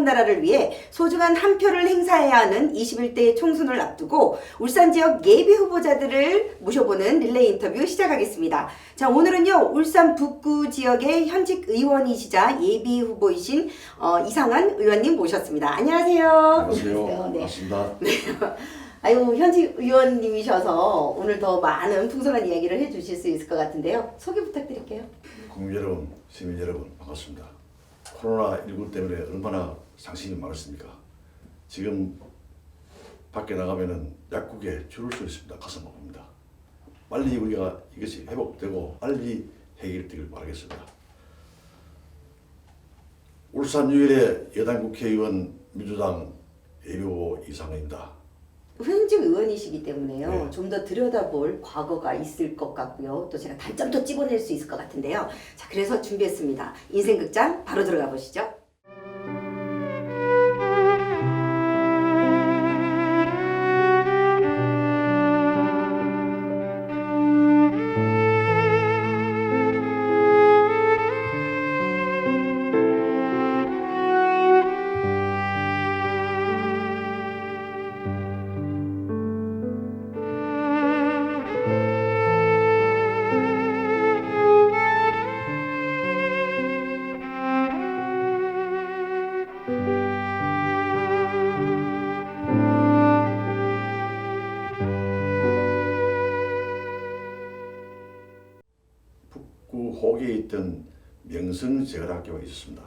좋은 나라를 위해 소중한 한 표를 행사해야 하는 21대 총선을 앞두고 울산 지역 예비 후보자들을 모셔보는 릴레이 인터뷰 시작하겠습니다. 자, 오늘은요, 울산 북구 지역의 현직 의원이시자 예비 후보이신 어, 이상한 의원님 모셨습니다. 안녕하세요. 안녕하세요. 네. 반갑습니다. 아유, 현직 의원님이셔서 오늘 더 많은 풍성한 이야기를 해 주실 수 있을 것 같은데요. 소개 부탁드릴게요. 국민 여러분, 시민 여러분 반갑습니다. 코로나 19 때문에 얼마나 상심이 많았습니까? 지금 밖에 나가면은 약국에 줄을 서 있습니다. 가슴 아픕니다. 빨리 우리가 이것이 회복되고 빨리 해결되길 바라겠습니다. 울산 유일의 여당 국회의원 민주당 예비후보 이상입니다. 현직 의원이시기 때문에요. 네. 좀더 들여다볼 과거가 있을 것 같고요. 또 제가 단점도 찝어낼 수 있을 것 같은데요. 자, 그래서 준비했습니다. 인생극장 바로 들어가 보시죠. 북구 호계에 있던 명성제갈학교가 있었습니다.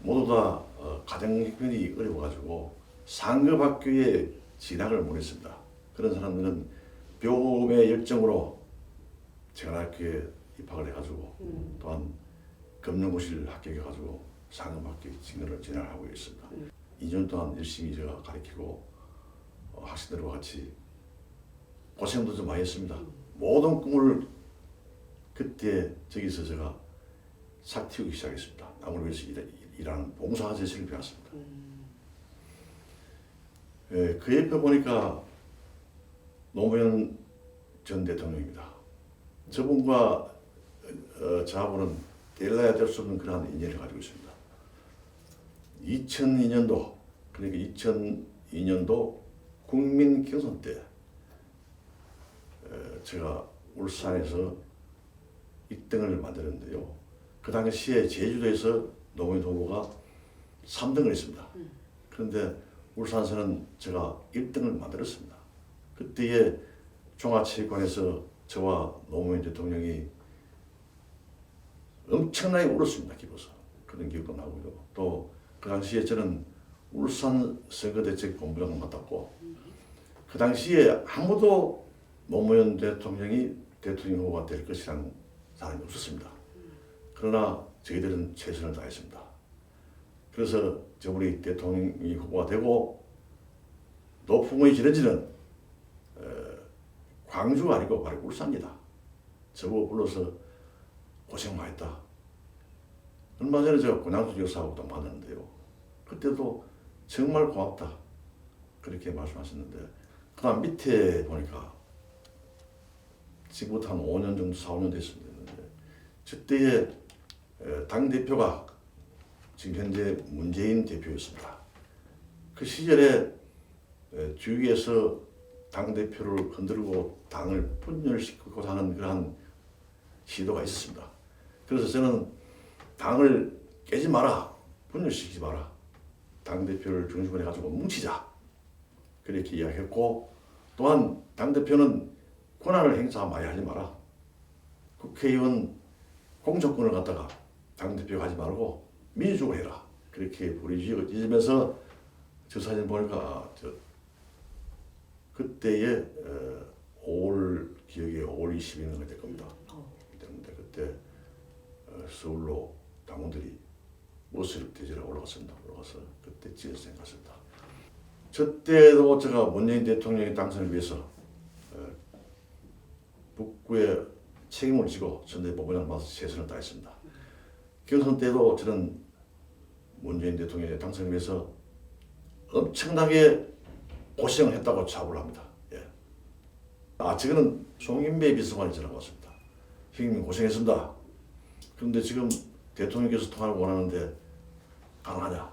모두 다 어, 가정 형편이 어려워가지고 상급학교에 진학을 못했습니다. 그런 사람들은 배움의 열정으로 제갈학교에 입학을 해가지고 또한 금융고시를 합격해가지고 상급학교에 진학을 진학하고 있습니다. 2년 동안 열심히 제가 가르치고 어, 학생들과 같이 고생도 좀 많이 했습니다. 모든 꿈을 그때 저기서 제가 삭 틔우기 시작했습니다. 남을 위해서 일, 일하는 봉사 제시를 배웠습니다. 예, 그 옆에 보니까 노무현 전 대통령입니다. 저분과 어, 저하고는 뗄래야 뗄수 없는 그러한 인연을 가지고 있습니다. 2002년도 그러니까 2002년도 국민 경선 때 어, 제가 울산에서 1등을 만들었는데요. 그 당시에 제주도에서 노무현 후보가 3등을 했습니다. 그런데 울산에서는 제가 1등을 만들었습니다. 그때에 종합체육관에서 저와 노무현 대통령이 엄청나게 울었습니다. 기뻐서. 그런 기억도 나고요. 또 그 당시에 저는 울산 선거대책본부장을 맡았고 그 당시에 아무도 노무현 대통령이 대통령 후보가 될 것이라는 사람이 없었습니다. 그러나 저희들은 최선을 다했습니다. 그래서 저분이 대통령이 후보가 되고 노풍이 지어지는 어, 광주가 아니고 바로 울산입니다. 저보고 불러서 고생 많이 했다. 얼마 전에 제가 고향수 여사하고도 만났는데요. 그때도 정말 고맙다. 그렇게 말씀하셨는데 그 다음 밑에 보니까 지금부터 한 5년 정도, 4, 5년 됐습니다. 저때의 당대표가 지금 현재 문재인 대표였습니다. 그 시절에 에, 주위에서 당대표를 흔들고 당을 분열시키고 하는 그러한 시도가 있었습니다. 그래서 저는 당을 깨지 마라, 분열시키지 마라. 당대표를 중심으로 해가지고 뭉치자. 그렇게 이야기했고 또한 당대표는 권한을 행사 많이 하지 마라. 국회의원 공천권을 갖다가 당대표가 하지 말고 민주적으로 해라. 그렇게 부르짖으면서 저 사진 보니까 아, 저 그때의 어, 5월 기억에 5월 20일인가 될 겁니다. 때문에 그때 어, 서울로 당원들이 버스를 대지러 올라갔습니다. 올라가서 그때 찍었을 것 같습니다. 저 때도 제가 문재인 대통령의 당선을 위해서 어, 북구에 책임을 지고 전대본부장 맡아서 최선을 다했습니다. 경선 때도 저는 문재인 대통령의 당선을 위해서 엄청나게 고생을 했다고 자부를 합니다. 예. 아, 지금은 송인배 비서관이 전화 왔습니다. 형님 고생했습니다. 그런데 지금 대통령께서 통화를 원하는데 가능하냐?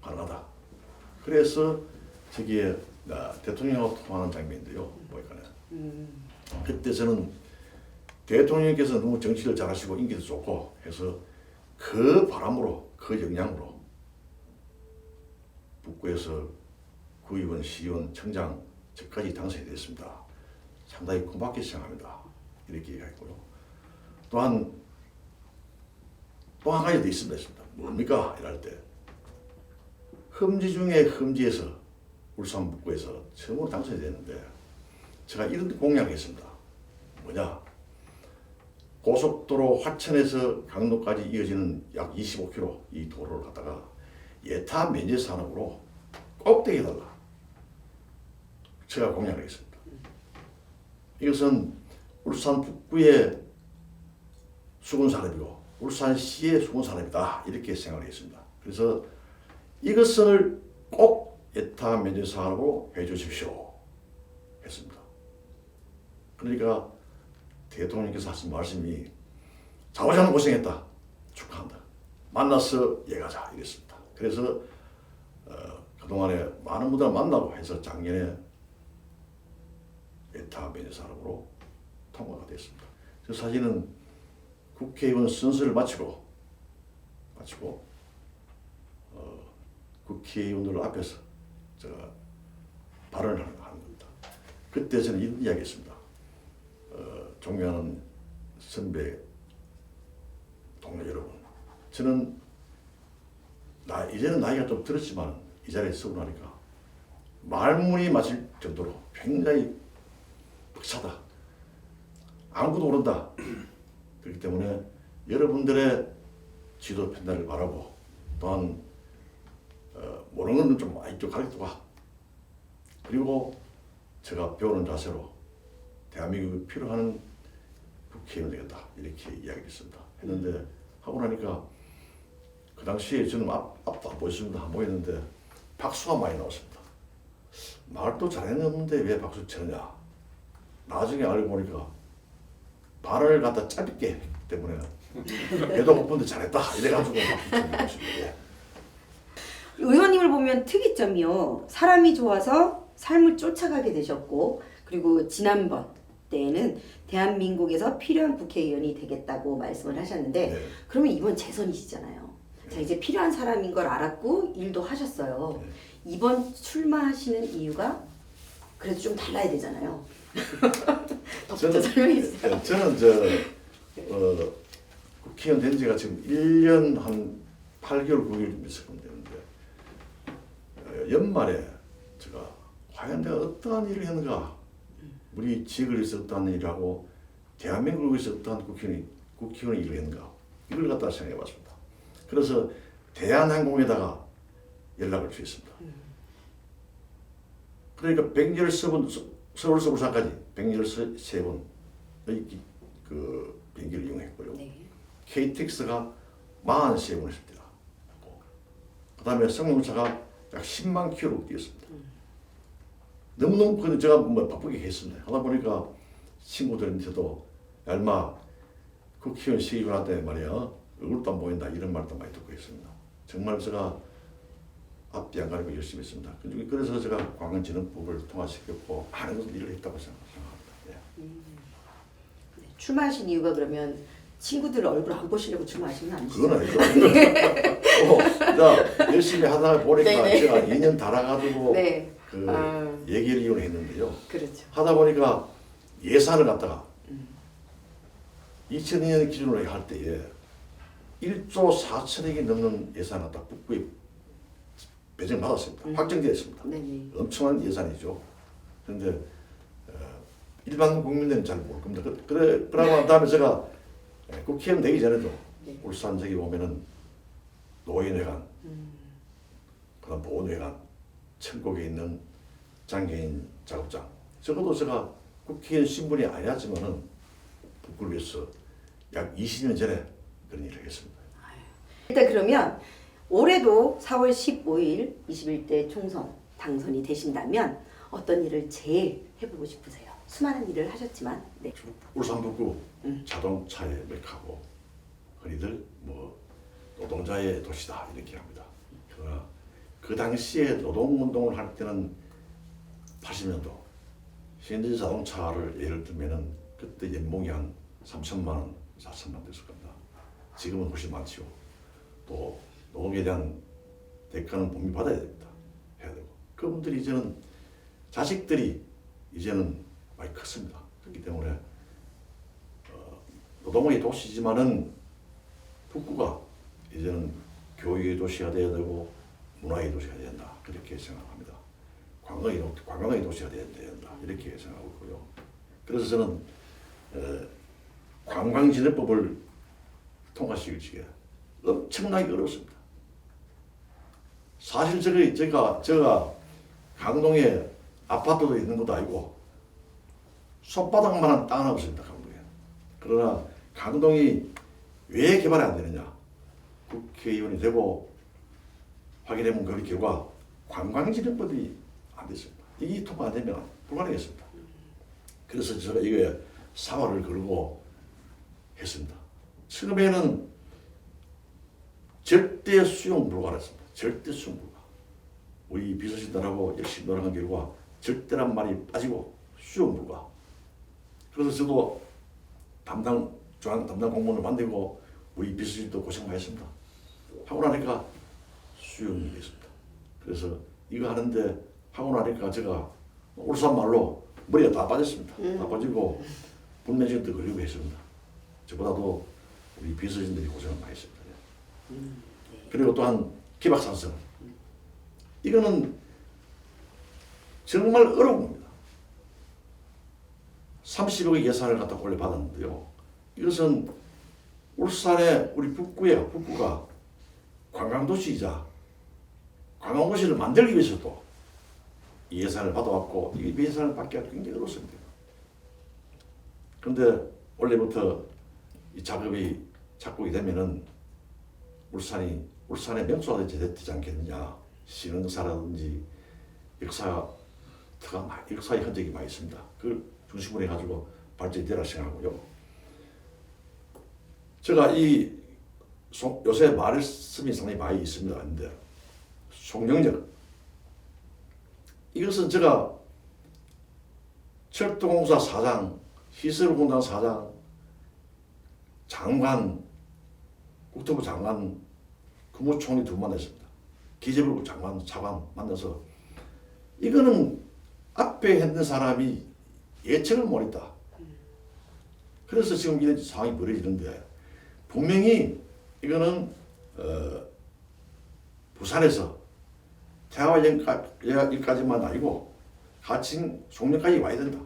가능하다. 그래서 저기에 나 대통령하고 통화하는 장면인데요. 보니까는 음. 그때 저는 대통령께서 너무 정치를 잘하시고 인기도 좋고 해서 그 바람으로 그 영향으로 북구에서 구의원, 시의원, 청장 저까지 당선이 됐습니다. 상당히 고맙게 생각합니다. 이렇게 얘기했고요. 또한 또 한 가지 더 있습니다. 뭡니까? 이럴 때 흠지 중에 흠지에서 울산 북구에서 처음으로 당선이 됐는데 제가 이런 공약했습니다. 뭐냐? 고속도로 화천에서 강릉까지 이어지는 약 25km 이 도로를 갖다가 예타 면제 산업으로 꼭대기 해달라. 제가 공약을 했습니다. 이것은 울산 북구의 수군 산업이고 울산시의 수군 산업이다 이렇게 생각을 했습니다. 그래서 이것을 꼭 예타 면제 산업으로 해주십시오 했습니다. 그러니까 대통령께서 하신 말씀이 자오자는 고생했다 축하한다 만나서 얘기하자 이랬습니다. 그래서 어, 그동안에 많은 분들 만나고 해서 작년에 에타 메뉴산업으로 통과가 됐습니다. 저 사진은 국회의원 선거를 마치고 마치고 어, 국회의원들 앞에서 제가 발언을 하는 겁니다. 그때 저는 이런 이야기했습니다. 어, 존경하는 선배 동료 여러분, 저는 나 이제는 나이가 좀 들었지만 이 자리에 서고 나니까 말문이 맞을 정도로 굉장히 벅차다. 아무것도 모른다. 그렇기 때문에 여러분들의 지도 편단을 바라고 또한 어, 모르는 거는 좀 많이 좀 가르쳐 봐. 그리고 제가 배우는 자세로 대한민국이 필요한 국회의원 되겠다 이렇게 이야기했습니다. 했는데 하고 나니까 그 당시에 저는 앞, 앞도 안 보였습니다. 안 보였는데 박수가 많이 나왔습니다. 말도 잘했는데 왜 박수 치느냐. 나중에 알고 보니까 발을 갖다 짧게 했기 때문에 얘도 못 본데 잘했다 이래가지고 것입니다. 예. 의원님을 보면 특이점이요. 사람이 좋아서 삶을 쫓아가게 되셨고 그리고 지난번 때에는 대한민국에서 필요한 국회의원이 되겠다고 말씀을 하셨는데 네. 그러면 이번 재선이시잖아요. 자 이제 필요한 사람인 걸 알았고 일도 하셨어요. 네. 이번 출마하시는 이유가 그래도 좀 달라야 되잖아요. 덧붙여 설명해 주세요. 저- 저는 저 어, 국회의원 된 지가 지금 1년 한 8개월 9개월 좀 있었거면 되는데 어, 연말에 제가 과연 내가 어떠한 일을 했는가 우리 지역을 위해서 어떠한 일을 하고 대한민국을 위해서 어떠한 국회의원이, 국회의원이 일을 했는가 이걸 갖다 생각해 봤습니다. 그래서 대한항공에다가 연락을 주었습니다. 그러니까 113번 서울 서울사까지 113번의 그 비행기를 이용했고요. 네. KTX가 43번을 했습니다. 그 다음에 성룡차가 약 10만 킬로 뛰었습니다. 너무너무 그 제가 뭐 바쁘게 했습니다. 하다 보니까 친구들한테도 얄마 국회의원 시의원한테 말이야 얼굴도 안 보인다 이런 말도 많이 듣고 있습니다. 정말 제가 앞뒤 안 가리고 열심히 했습니다. 그중에 그래서 제가 관광진흥법을 통과시켰고 많은 일을 했다고 생각합니다. 예. 네. 출마하신 이유가 그러면 친구들 얼굴 안 보시려고 출마하신 건 아니시죠? 그건 아니죠. 어, 자, 열심히 하다 보니까 네네. 제가 2년 달아가지고 네. 그 아. 얘기를 이용했는데요. 그렇죠. 하다 보니까 예산을 갖다가 2002년 기준으로 할 때에 1조 4천억이 넘는 예산을 갖다 북부에 배정 받았습니다. 음. 확정되었습니다. 네네. 엄청난 예산이죠. 그런데 어, 일반 국민들은 잘 모를 겁니다. 그- 그래 그러고 난 다음에 제가 예, 국회의원 되기 전에도 네. 울산 저기 보면은 노인회관, 음. 그다음 보훈회관, 천국에 있는 장애인 작업장. 적어도 제가 국회의원 신분이 아니었지만은 위해서 약 20년 전에 그런 일을 했습니다. 일단 그러면 올해도 4월 15일 21대 총선 당선이 되신다면 어떤 일을 제일 해보고 싶으세요? 수많은 일을 하셨지만 네. 울산 북구 음. 자동차의 메카고 흔히들 뭐 노동자의 도시다 이렇게 합니다. 그러나 그 당시에 노동운동을 할 때는 80년도 현대 자동차를 예를 들면은 그때 연봉이 한 3천만 원, 4천만 원 됐을 겁니다. 지금은 훨씬 많지요. 또 노동에 대한 대가는 분명히 받아야 됩니다. 해야 되고 그분들이 이제는 자식들이 이제는 많이 컸습니다. 그렇기 때문에 어, 노동의 도시지만은 북구가 이제는 교육의 도시가 되어야 되고 문화의 도시가 된다 그렇게 생각합니다. 관광의 도- 관광의 도시가 돼야 된다 이렇게 생각하고 있고요. 그래서 저는 에, 관광진흥법을 통과시키기가 엄청나게 어렵습니다. 사실 저기 제가 제가 강동에 아파트도 있는 것도 아니고 손바닥만한 땅은 없습니다 강동에. 그러나 강동이 왜 개발이 안 되느냐? 국회의원이 되고 확인해본 그 결과 관광진흥법이 안 됐습니다. 이게 통과 안 되면 불가능했습니다. 그래서 제가 이거에 사활을 걸고 했습니다. 처음에는 절대 수용 불가했습니다. 절대 수용 불가. 우리 비서실들하고 열심히 노력한 결과 절대란 말이 빠지고 수용 불가. 그래서 저도 담당 중앙 담당 공무원을 만들고 우리 비서실도 고생 많이 했습니다. 하고 나니까 수용이 됐습니다. 그래서 이거 하는데 하고 나니까 제가 울산 말로 머리가 다 빠졌습니다. 다 빠지고 분면증도 걸리고 했습니다. 저보다도 우리 비서진들이 고생을 많이 했습니다. 그리고 또한 기박산성. 이거는 정말 어려운 겁니다. 30억의 예산을 갖다 원래 받았는데요. 이것은 울산의 우리 북구에 북구가 관광도시이자 관광도시를 만들기 위해서도 이 예산을 받아왔고 이 예산을 받기가 굉장히 어렵습니다. 그런데 원래부터 이 작업이 작곡이 되면은 울산이 울산의 명소가 되지, 않겠느냐 신흥사라든지 역사 특가 많이- 역사의 흔적이 많이 있습니다. 그걸 중심으로 해가지고 발전이 되라 생각하고요. 제가 이 송- 요새 말씀이 상당히 많이 있습니다. 근데 송영력 이것은 제가 철도공사 사장, 시설공단 사장, 장관, 국토부 장관, 국무총리 두분 만났습니다. 기재부 장관, 차관 만나서 이거는 앞에 있는 사람이 예측을 못했다. 그래서 지금 이런 상황이 벌어지는데 분명히 이거는 어, 부산에서 태화역까지만 아니고 가칭 송년까지 와야 된다.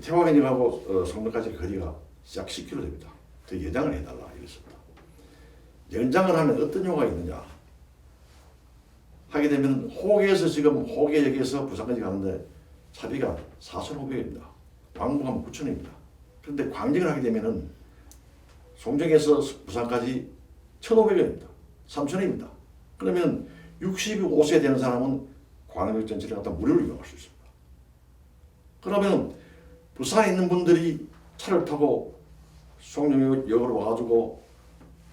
태화역하고 어, 송년까지 거리가 약 10km 됩니다. 더 연장을 해달라 이랬습니다. 연장을 하면 어떤 효과가 있느냐? 하게 되면 호계에서 지금 호계역에서 부산까지 가는데 차비가 4,500원입니다. 광복하면 9,000원입니다. 그런데 광정을 하게 되면은 송정에서 부산까지 1,500원입니다. 3,000원입니다. 그러면 65세 되는 사람은 광역 전체를 갖다 무료로 이용할 수 있습니다. 그러면 부산에 있는 분들이 차를 타고 송정역으로 와가지고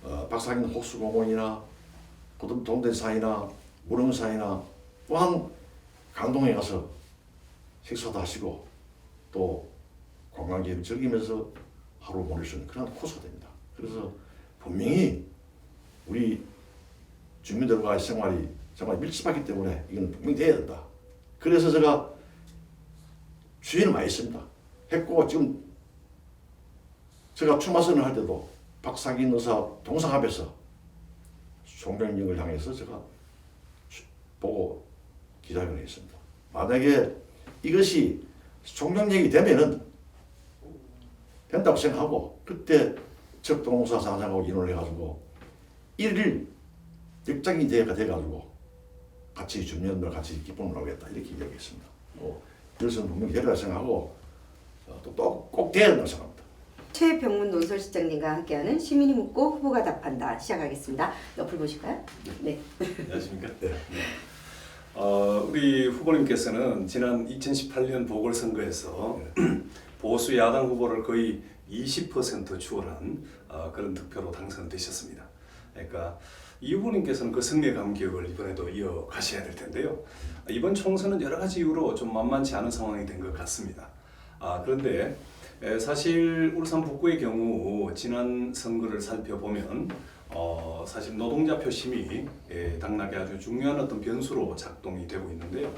어, 박사님 호수공원이나 고등 동대사이나 무릉사이나 또한 강동에 가서 식사도 하시고 또 관광객을 즐기면서 하루 보낼 수 있는 그런 코스가 됩니다. 그래서 분명히 우리 주민들과의 생활이 정말 밀집하기 때문에 이건 분명히 돼야 된다. 그래서 제가 주의를 많이 했습니다. 했고 지금 제가 출마선을 할 때도 박상인 의사 동상 앞에서 송병영을 향해서 제가 주- 보고 기자회견을 했습니다. 만약에 이것이 총정력이 되면은 된다고 생각하고 그때 적동공사 사장하고 인원을 해가지고 일일 역장이 대회가 돼가지고 같이 주민들 같이 기쁨을 나오겠다 이렇게 이야기했습니다. 어, 그래서 분명히 되리라 생각하고 어, 또꼭 된다고 생각합니다. 최병문 논설실장님과 함께하는 시민이 묻고 후보가 답한다 시작하겠습니다. 옆을 보실까요? 네. 안녕하십니까? 네. 어, 우리 후보님께서는 지난 2018년 보궐선거에서 보수 야당 후보를 거의 20% 추월한 어, 그런 득표로 당선되셨습니다. 그러니까 이 후보님께서는 그 승리의 감격을 이번에도 이어가셔야 될 텐데요. 이번 총선은 여러 가지 이유로 좀 만만치 않은 상황이 된 것 같습니다. 아, 그런데 에, 사실 울산 북구의 경우 지난 선거를 살펴보면 어, 사실 노동자 표심이 예, 당락에 아주 중요한 어떤 변수로 작동이 되고 있는데요.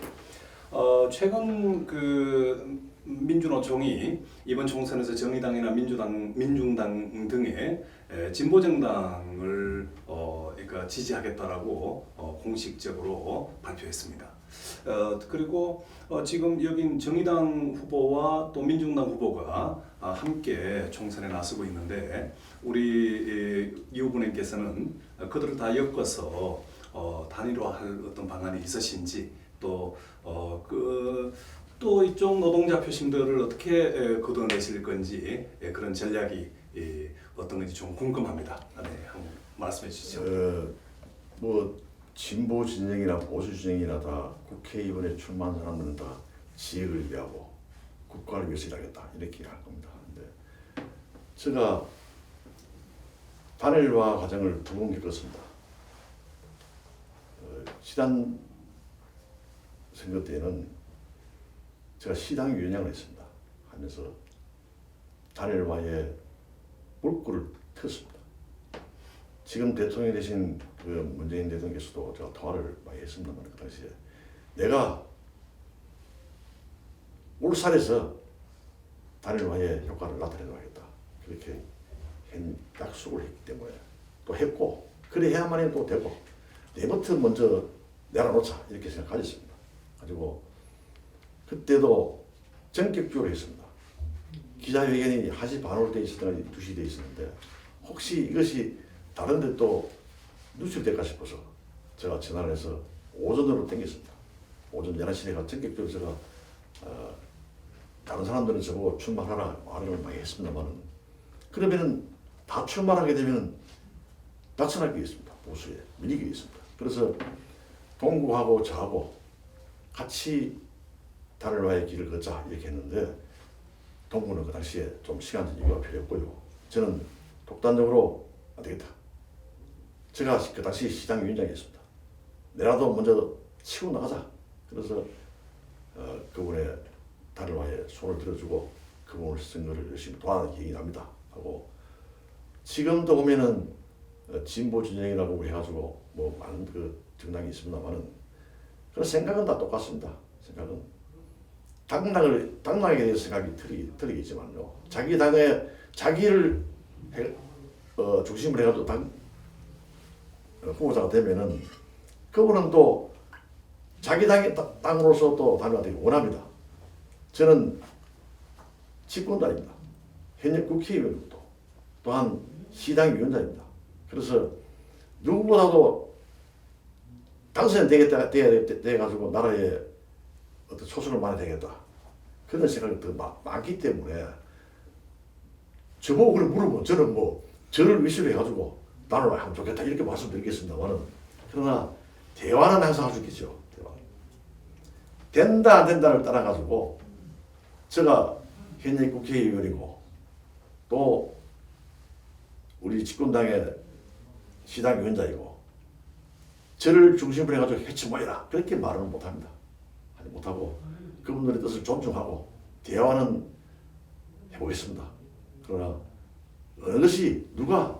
어, 최근 그 민주노총이 이번 총선에서 정의당이나 민주당, 민중당 등의 에, 진보 정당을 어, 그러니까 지지하겠다라고 어, 공식적으로 발표했습니다. 어, 그리고 어, 지금 여긴 정의당 후보와 또 민중당 후보가 아, 함께 총선에 나서고 있는데 우리 이 후보님께서는 그들을 다 엮어서 어, 단일화할 어떤 방안이 있으신지 또 이쪽 노동자 표심들을 어떻게 에, 걷어내실 건지 예, 그런 전략이 예, 어떤 건지 좀 궁금합니다. 아, 네, 한번 말씀해 주시죠. 어, 뭐 진보 진영이나 보수 진영이나 다 국회의원에 출마한 사람들은 다 지역을 위하고 국가를 위해서 일하겠다 이렇게 할 겁니다. 근데 제가 단일화 과정을 두 번 겪었습니다. 어, 시단 선거 때는 제가 시당 위원장을 했습니다. 하면서 단일화에 물꼬를 텄습니다. 지금 대통령이 되신 그 문재인 대통령께서도 제가 통화를 많이 했습니다만 그 당시에 내가 울산에서 단일화의 효과를 나타내도록하겠다 그렇게 한 약속을 했기 때문에 또 했고 그래 해야만이 또 되고 내부터 먼저 내려놓자 이렇게 생각 가졌습니다. 가지고 그때도 전격적으로 했습니다. 기자회견이 1시 반으로 돼 있었다가 2시 돼 있었는데 혹시 이것이 다른 데 또 누출될까 싶어서 제가 전화를 해서 오전으로 땡겼습니다. 오전 11시에 가 전격적으로 제가 어, 다른 사람들은 저보고 출마하라 말을 많이 했습니다만 그러면은 다 출마하게 되면 낙선할 게 있습니다. 보수에 밀리게 있습니다. 그래서 동구하고 저하고 같이 단일화의 길을 걷자 이렇게 했는데 동구는 그 당시에 좀 시간적 여유가 필요했고요. 저는 독단적으로 안 되겠다. 제가 그 당시 시장 위원장이었습니다. 내라도 먼저 치고 나가자. 그래서 어, 그분의 단일화에 손을 들어주고 그분을 선거를 열심히 도와는 계획이 납니다. 하고 지금도 보면은 어, 진보 진영이라고 해가지고 뭐 많은 그 정당이 있습니다만은 그 생각은 다 똑같습니다. 생각은 당락을 당락에 대해서 생각이 틀리, 틀리겠지만요. 자기 당에 자기를 해, 어, 중심으로 해가지고 당 어, 후보자가 되면은 그분은 또 자기 당의 따- 땅으로서 또 당원되기 원합니다. 저는 집권도 아닙니다. 현역 국회의원입니다. 또한 시당 위원장입니다. 그래서 누구보다도 당선이 되겠다, 돼야 돼, 돼가지고 나라에 어떤 소송을 많이 되겠다. 그런 생각이 더 많, 많기 때문에 저보고 그걸 물어보면 저는 뭐 저를 위시로 해가지고 나를 하면 좋겠다 이렇게 말씀드리겠습니다만은 그러나 대화는 항상 할 수 있겠죠. 대화. 된다 안 된다를 따라가지고 제가 현역 국회의원이고 또 우리 집권당의 시당 위원장이고 저를 중심으로 해가지고 해치 모이라 그렇게 말은 못합니다. 못하고 그분들의 뜻을 존중하고 대화는 해보겠습니다. 그러나 어느 것이 누가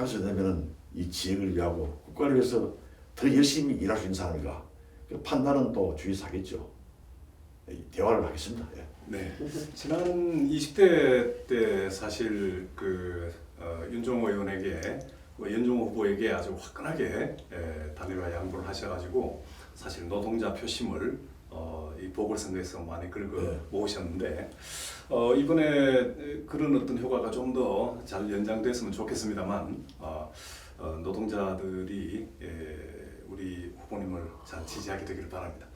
당선되면은 이 지역을 위하고 국가를 위해서 더 열심히 일할 수 있는 사람인가 그 판단은 또 주의해서 하겠죠. 이 대화를 하겠습니다. 예. 네. 지난 20대 때 사실 그 어, 윤종호 의원에게 뭐 윤종호 후보에게 아주 화끈하게 에, 단일화 양보를 하셔가지고 사실 노동자 표심을 어, 이 보궐선거에서 많이 긁어 네. 모으셨는데 어, 이번에 그런 어떤 효과가 좀 더 잘 연장됐으면 좋겠습니다만 어, 어, 노동자들이 에, 우리 후보님을 잘 지지하게 되기를 바랍니다.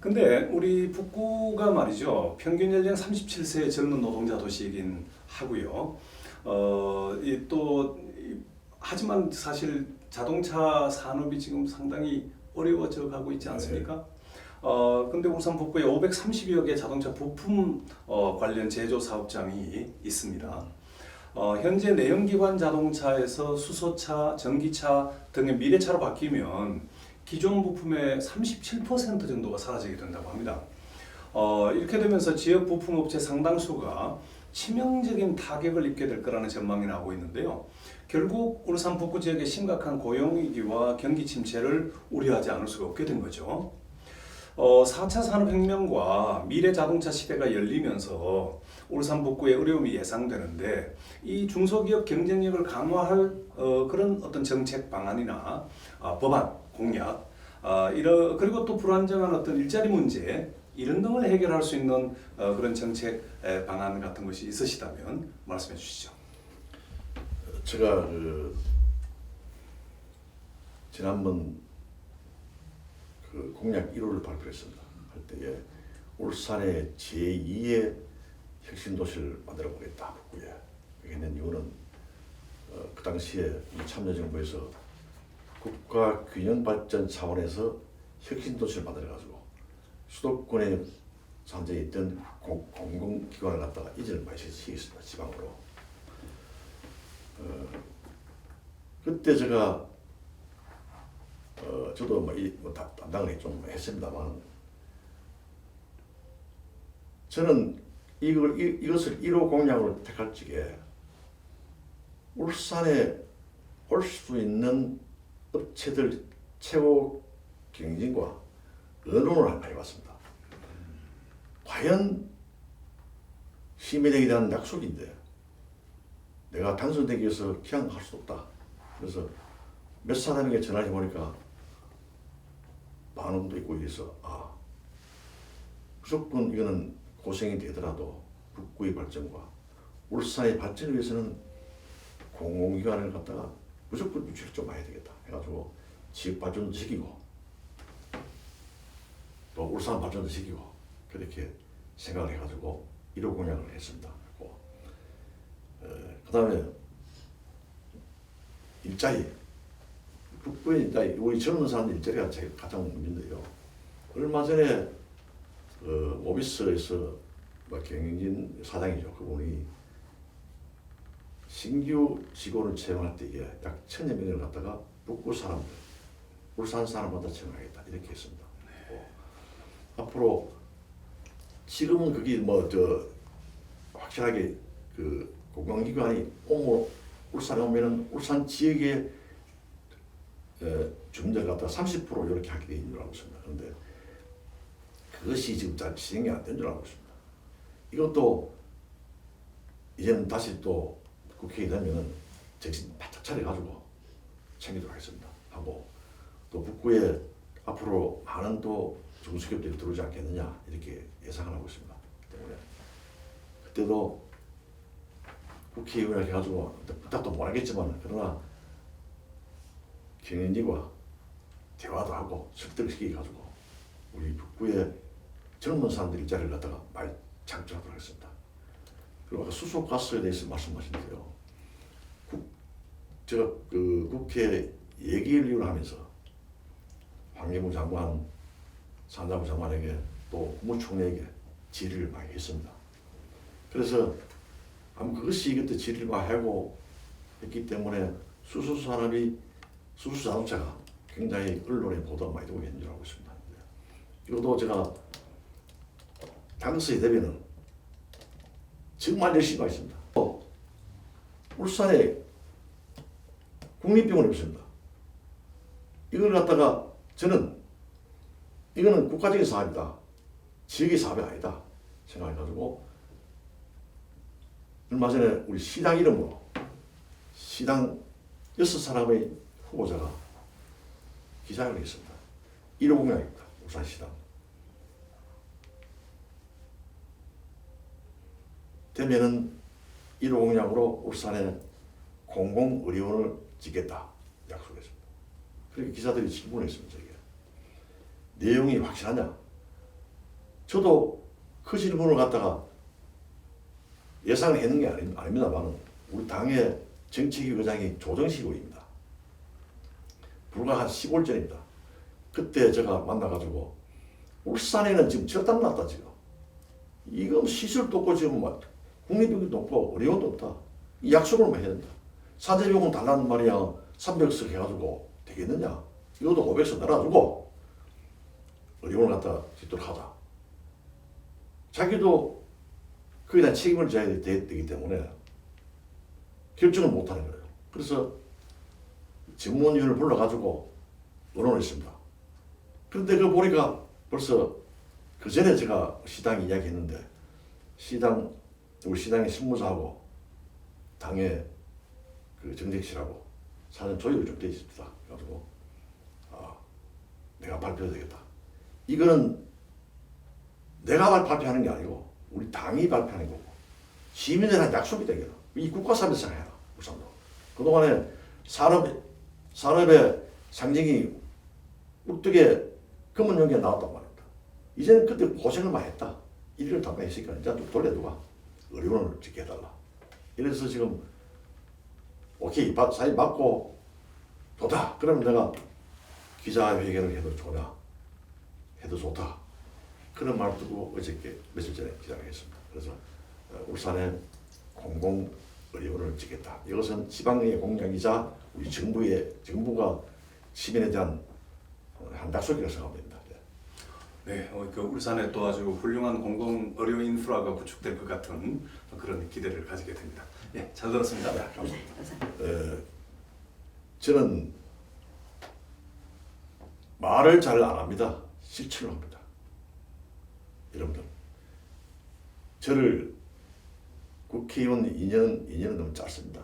근데 우리 북구가 말이죠 평균 연령 37세 젊은 노동자 도시이긴 하고요. 어, 이또 이, 하지만 사실 자동차 산업이 지금 상당히 어려워져 가고 있지 않습니까? 어 근데 울산 북구에 530여 개 자동차 부품 어, 관련 제조 사업장이 있습니다. 어, 현재 내연기관 자동차에서 수소차, 전기차 등의 미래차로 바뀌면 기존 부품의 37% 정도가 사라지게 된다고 합니다. 어, 이렇게 되면서 지역 부품 업체 상당수가 치명적인 타격을 입게 될 거라는 전망이 나오고 있는데요. 결국 울산 북구 지역의 심각한 고용 위기와 경기 침체를 우려하지 않을 수가 없게 된 거죠. 어, 4차 산업혁명과 미래 자동차 시대가 열리면서 울산 북구의 어려움이 예상되는데 이 중소기업 경쟁력을 강화할 어, 그런 어떤 정책 방안이나 아, 법안 공약 아, 이러, 그리고 또 불안정한 어떤 일자리 문제 이런 등을 해결할 수 있는 어, 그런 정책 에, 방안 같은 것이 있으시다면 말씀해 주시죠. 제가 그 지난번 그 공약 1호를 발표했습니다. 할 때에 울산의 제2의 혁신 도시를 만들어 보겠다 북구에 했는 이유는 어, 그 당시에 이 참여정부에서 국가 균형 발전 차원에서 혁신 도시를 만들어 가지고 수도권에 산재에 있던 공, 공공기관을 갖다가 이전을 많이 시켰습니다 지방으로. 어, 그때 제가 어, 저도 뭐, 이, 뭐 다- 담당을 좀 했습니다만 저는 이걸 이, 이것을 1호 공약으로 택할 적에 울산에 올 수 있는 업체들 최고 경진과 의논을 많이 받습니다. 과연 시민에게 대한 약속인데 내가 당선되기 위해서 그냥 할수 없다. 그래서 몇 사람에게 전화해 보니까 반응도 있고 이래서 아 무조건 이거는 고생이 되더라도 북구의 발전과 울산의 발전을 위해서는 공공기관을 갖다가 무조건 유치를 좀 해야 되겠다 해가지고 지역 발전도 시키고 또 울산 발전도 시키고 그렇게 생각을 해가지고 1호 공약을 했습니다. 그 다음에 일자리 북부의 일자리 우리 젊은 사람들 일자리가 가장 문제인데요. 얼마 전에 그 오비스에서 뭐 경영진 사장이죠. 그분이 신규 직원을 채용할 때 이게 약 천여 명을 갖다가 북구 사람들, 울산 사람마다 채용하겠다 이렇게 했습니다. 어, 앞으로 지금은 그게 뭐 저 확실하게 그 공공기관이 오모 울산에 오면은 울산 지역의 에, 주민들 갖다 30% 이렇게 하게 돼 있는 줄 알고 있습니다. 그런데 그것이 지금 잘 진행이 안 된 줄 알고 있습니다. 이것도 이제는 다시 또 국회에 되면은 정신 바짝 차려가지고 챙기도록 하겠습니다. 하고 또 북구에 앞으로 많은 또 중소기업들이 들어오지 않겠느냐 이렇게 예상을 하고 있습니다. 때문에 그때도 국회의원을 해가지고 부탁도 못 하겠지만 그러나 경연지과 대화도 하고 설득시켜가지고 우리 북구의 젊은 사람들 일자리를 갖다가 많이 창출하도록 하겠습니다. 그리고 아까 수소가스에 대해서 말씀하셨는데요. 국, 제가 그 국회 예결위를 하면서 환경부 장관, 산자부 장관에게 또 국무총리에게 질의를 많이 했습니다. 그래서 아마 그것이 그때 질의를 많이 하고 했기 때문에 수소 산업이 수소 자동차가 굉장히 언론에 보도가 많이 되고 있는 줄 알고 있습니다. 이것도 제가 당시에 되면은 정말 열심히 하겠습니다. 또 울산에 국립병원이 없습니다. 이걸 갖다가 저는 이거는 국가적인 사업이다. 지역의 사업이 아니다. 생각해가지고 얼마 전에 우리 시당 이름으로 시당 여섯 사람의 후보자가 기자회견을 했습니다. 1호 공약입니다. 울산시당. 되면은 1호 공약으로 울산에 공공의료원을 짓겠다 약속했습니다. 그렇게 기자들이 질문했습니다. 저게 내용이 확실하냐? 저도 그 질문을 갖다가 예상을 했는 게 아닙니다만 우리 당의 정책위 의장이 조정식 의원입니다. 불과 한 10월 전입니다. 그때 제가 만나가지고 울산에는 지금 절단 났다 지금. 이거 시설도 없고 지금 막 국립병원도 없고 의료원도 없다. 이 약속을 뭐 해야 된다. 산재비용은 달라는 말이야. 300석 해가지고 되겠느냐? 이것도 500석 날아주고 의료원을 갖다 짓도록 하자. 자기도 거기에 대한 책임을 져야 되- 되기 때문에 결정을 못하는 거예요. 그래서 전문위원을 불러가지고 의논을 했습니다. 그런데 그 보니까 벌써 그 전에 제가 시당 이야기했는데 시당 우리 시당의 신무사하고 당의 그 정책실하고 사전 조율이 좀 돼 있습니다. 그래가지고 아 내가 발표해야 되겠다. 이거는 내가 발- 발표하는 게 아니고 우리 당이 발표하는 거고 시민들한테 약속이 되겠다. 이 국가 서비스 해라 우선도. 그동안에 산업 산업의 상징이 우뚝에 검은 연기가 나왔단 말입니다. 이제는 그때 고생을 많이 했다. 일을 다 많이 했으니까 이제 좀 돌려두가 의료원을 짓게 해달라. 이래서 지금 오케이 바- 사인 받고 좋다. 그러면 내가 기자회견을 해도 좋냐? 해도 좋다. 그런 말 듣고 어저께 며칠 전에 기자회견 했습니다. 그래서 어, 울산에 공공 의료원을 짓겠다. 이것은 지방의 공약이자 우리 정부의 정부가 시민에 대한 어, 한 약속이라고 생각합니다. 예. 네, 어, 그 울산에 또 아주 훌륭한 공공 의료 인프라가 구축될 것 같은 그런 기대를 가지게 됩니다. 예, 잘 들었습니다. 네, 감사합니다. 감사합니다. 에, 저는 말을 잘 안 합니다. 실천을 합니다. 여러분들, 저를 국회의원 2년, 2년은 너무 짧습니다.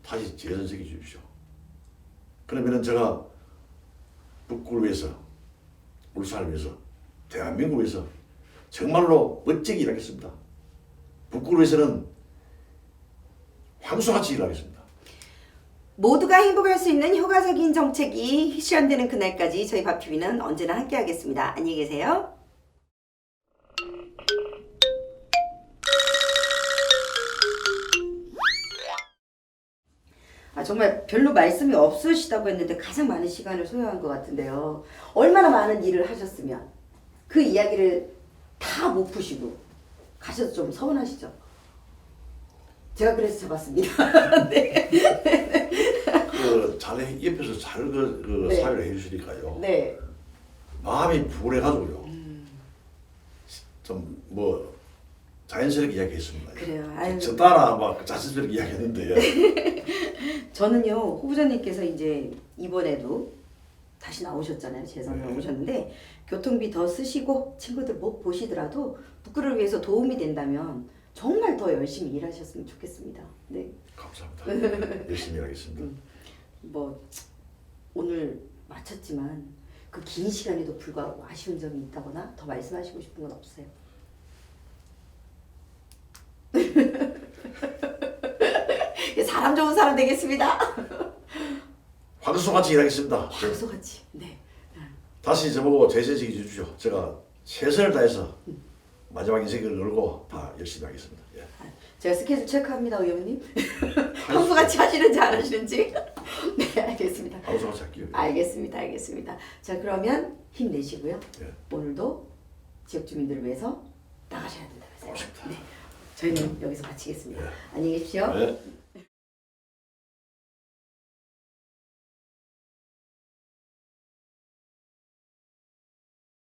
다시 재선시켜 주십시오. 그러면은 제가 북구를 위해서, 울산을 위해서, 대한민국을 위해서 정말로 멋지게 일하겠습니다. 북구를 위해서는 황소같이 일하겠습니다. 모두가 행복할 수 있는 효과적인 정책이 실현되는 그날까지 저희 밥TV는 언제나 함께하겠습니다. 안녕히 계세요. 아, 정말 별로 말씀이 없으시다고 했는데 가장 많은 시간을 소요한 것 같은데요. 얼마나 많은 일을 하셨으면 그 이야기를 다 못 푸시고 가셔서 좀 서운하시죠? 제가 그래서 잡았습니다. 네. 그 잘 해 옆에서 잘 그 그 네. 사회를 해주시니까요. 네. 마음이 불해가지고요. 좀뭐 자연스럽게 이야기했습니다. 그래요. 아유. 저 따라 막 자연스럽게 이야기했는데 저는요 후보자님께서 이제 이번에도 다시 나오셨잖아요 재선에 네. 오셨는데 교통비 더 쓰시고 친구들 못 보시더라도 북구를 위해서 도움이 된다면 정말 더 열심히 일하셨으면 좋겠습니다. 네, 감사합니다. 열심히 일하겠습니다. 뭐 오늘 마쳤지만 그 긴 시간에도 불구하고 아쉬운 점이 있다거나 더 말씀하시고 싶은 건 없어요. 사람 좋은 사람 되겠습니다. 황소같이 일하겠습니다. 저- 황소같이. 네. 다시 저보고 재선시켜 주십시오. 제가 최선을 다해서 마지막 인생을 걸고 다 열심히 하겠습니다. 예. 제가 스케줄 체크합니다, 의원님. 황소같이 하시는지 안 하시는지. 네, 알겠습니다. 황소같이 할게요. 알겠습니다, 알겠습니다. 자, 그러면 힘내시고요. 예. 오늘도 지역 주민들을 위해서 나가셔야 된다면서요. 고맙습니다. 네. 저희는 여기서 마치겠습니다. 예. 안녕히 계십시오. 네.